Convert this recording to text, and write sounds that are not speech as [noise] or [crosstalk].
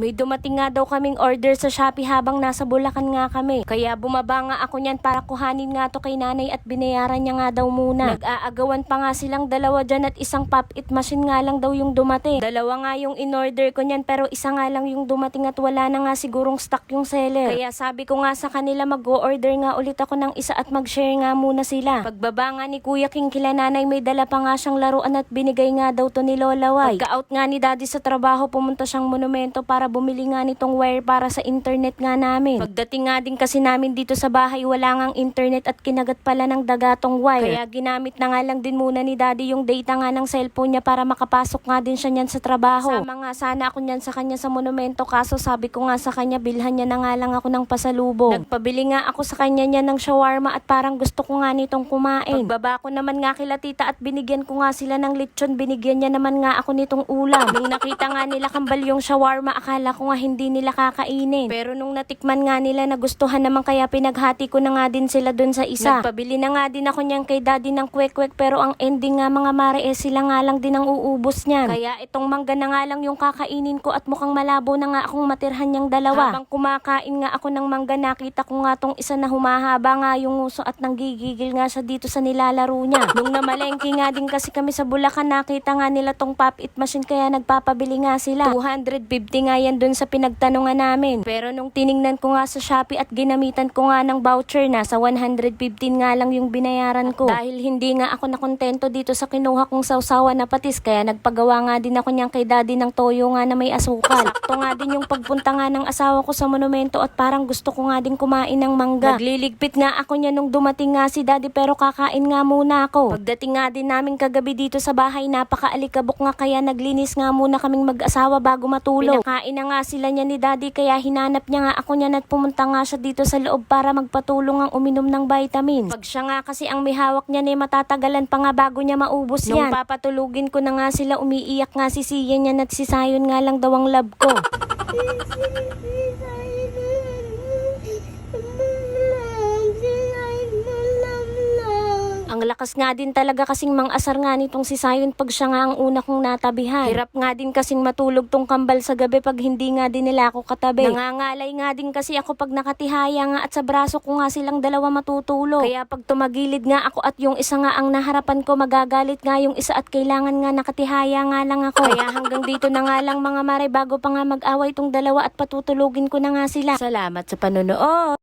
May dumating nga daw kaming order sa Shopee habang nasa Bulacan nga kami. Kaya bumaba nga ako niyan para kuhanin nga to kay nanay at binayaran niya nga daw muna. Nag-aagawan pa nga silang dalawa dyan at isang pop-it machine nga lang daw yung dumating. Dalawa nga yung in-order ko niyan pero isa nga lang yung dumating at wala na nga sigurong stock yung seller. Kaya sabi ko nga sa kanila mag-order nga ulit ako ng isa at mag-share nga muna sila. Pagbaba nga ni Kuya King kila nanay may dala pa nga siyang laruan at binigay nga daw to ni Lola Y. Pagka-out nga ni Daddy sa trabaho pumunta siyang monumento para bumili nga nitong wire para sa internet nga namin. Pagdating nga din kasi namin dito sa bahay wala ngang internet at kinagat pala ng dagatong wire. Kaya ginamit na nga lang din muna ni Daddy yung data nga ng cellphone niya para makapasok nga din siya niyan sa trabaho. Sama nga sana ako niyan sa kanya sa monumento kaso sabi ko nga sa kanya bilhan niya na nga lang ako ng pasalubong. Nagpabili nga ako sa kanya niya ng shawarma at parang gusto ko nga nitong kumain. Pagbaba ko naman nga kila tita at binigyan ko nga sila ng lechon binigyan niya naman nga ako nitong ulam. Nung nakita nga nila kambal yung shawarma akala ko nga hindi nila kakainin. Pero nung natikman nga nila nagustuhan naman kaya pinaghati ko na nga din sila dun sa isa. Nagpabili na nga din ako niyan kay daddy ng kwek-kwek pero ang ending nga mga mare eh sila nga lang din ang uubos niyan. Kaya itong mangga na nga lang yung kakainin ko at mukhang malabo na nga akong matirhan niyang dalawa. Habang kumakain nga ako ng mangga nakita ko nga tong isa na humahaba nga yung uso at nanggigigil nga siya dito sa nilalaro niya. [laughs] Nung namalengke nga din kasi kami sa Bulacan nakita nga nila tong pop-it machine kaya nagpapabili nga sila. 250 nga yan dun sa pinagtanungan namin. Pero nung tiningnan ko nga sa Shopee at ginamitan ko nga ng voucher na sa 115 nga lang yung binayaran ko. Dahil hindi nga ako nakontento dito sa kinuha kong sausawa na patis kaya nagpagawa nga din ako niyan kay daddy ng toyo nga na may asukal. [laughs] Sakto nga din yung pagpunta nga ng asawa ko sa monumento at parang gusto ko nga din kumain ng mangga. Nagliligpit nga ako niya nung dumating nga si daddy pero kakain nga muna ako. Pagdating nga din namin kagabi dito sa bahay napakaalikabok nga kaya naglinis nga muna kaming mag-asawa bago matulog. Pinakain na nga sila niya ni daddy kaya hinanap niya nga ako niyan at pumunta nga siya dito sa loob para magpatulong ang uminom ng vitamins. Pag siya nga kasi ang may hawak niya eh matatagalan pa nga bago niya maubos yan. Nung papatulugin ko na nga sila umiiyak nga si Sian niyan at si Sayon nga lang daw ang love ko. Ang lakas nga din talaga kasing mang-asar nga nitong si Sayon pag siya nga ang una kong natabihan. Hirap nga din kasing matulog tong kambal sa gabi pag hindi nga din nila ako katabi. Nangangalay nga din kasi ako pag nakatihaya nga at sa braso ko nga silang dalawa matutulog. Kaya pag tumagilid nga ako at yung isa nga ang naharapan ko magagalit nga yung isa at kailangan nga nakatihaya nga lang ako. Kaya hanggang dito na nga lang mga mare bago pa nga mag-away tong dalawa at patutulugin ko na nga sila. Salamat sa panonood.